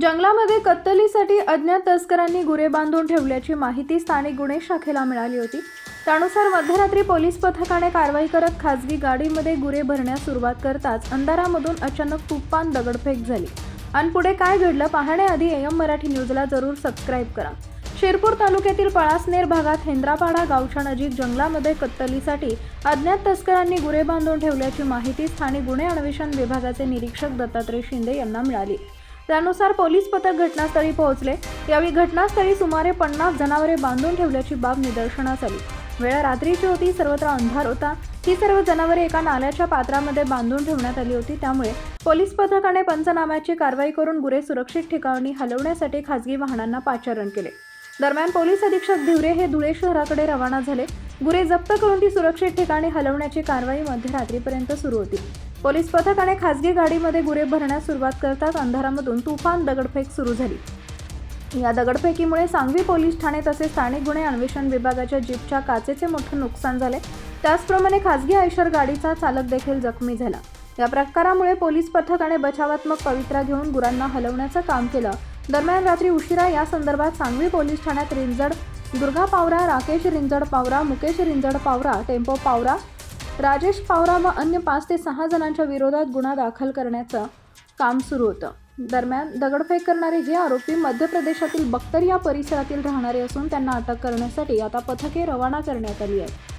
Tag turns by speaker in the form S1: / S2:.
S1: जंगलामध्ये कत्तलीसाठी अज्ञात तस्करांनी गुरे बांधून ठेवल्याची माहिती स्थानिक गुन्हे शाखेला मिळाली होती. त्यानुसार मध्यरात्री पोलीस पथकाने कारवाई करत खासगी गाडीमध्ये गुरे भरण्यास सुरुवात करताच अंधारामधून अचानक तुफान दगडफेक झाली. आणि पुढे काय घडलं पाहण्याआधी एम मराठी न्यूजला जरूर सबस्क्राईब करा. शिरपूर तालुक्यातील पळासनेर भागात हेंद्रापाडा गावच्या नजीक जंगलामध्ये कत्तलीसाठी अज्ञात तस्करांनी गुरे बांधून ठेवल्याची माहिती स्थानिक गुन्हे अन्वेषण विभागाचे निरीक्षक दत्तात्रय शिंदे यांना मिळाली. त्यानुसार पोलीस पथक घटनास्थळी पोहोचले. यावेळी घटनास्थळी सुमारे पन्नास जनावरे बांधून ठेवल्याची बाब निदर्शनास आली. वेळ रात्रीची होती सर्वत्र अंधार होता. ही सर्व जनावरे एका नाल्याच्या पात्रामध्ये बांधून ठेवण्यात आली होती. त्यामुळे पोलीस पथकाने पंचनाम्याची कारवाई करून गुरे सुरक्षित ठिकाणी हलवण्यासाठी खासगी वाहनांना पाचारण केले. दरम्यान पोलीस अधीक्षक धिवरे हे धुळे शहराकडे रवाना झाले. गुरे जप्त करून ती सुरक्षित ठिकाणी हलवण्याची कारवाई मध्यरात्रीपर्यंत सुरू होती. पोलीस पथकाने खासगी गाडीमध्ये गुरे भरण्यास सुरुवात करताच अंधारामधून तुफान दगडफेक सुरू झाली. या दगडफेकीमुळे सांगवी पोलीस ठाणे तसेच स्थानिक गुन्हे अन्वेषण विभागाच्या जीपच्या काचेचे मोठे नुकसान झाले. त्याचप्रमाणे खासगी आयशर गाडीचा चालक देखील जखमी झाला. या प्रकारामुळे पोलीस पथकाने बचावात्मक पवित्रा घेऊन गुरांना हलवण्याचं काम केलं. दरम्यान रात्री उशिरा या संदर्भात सांगवी पोलीस ठाण्यात रिंजड दुर्गा पावरा राकेश रिंजड पावरा मुकेश रिंजड पावरा टेम्पो पावरा राजेश पावरा व अन्य पाच ते सहा जणांच्या विरोधात गुन्हा दाखल करण्याचं काम सुरू होतं. दरम्यान दगडफेक करणारे हे आरोपी मध्य प्रदेशातील बख्तर या परिसरातील राहणारे असून त्यांना अटक करण्यासाठी आता पथके रवाना करण्यात आली आहेत.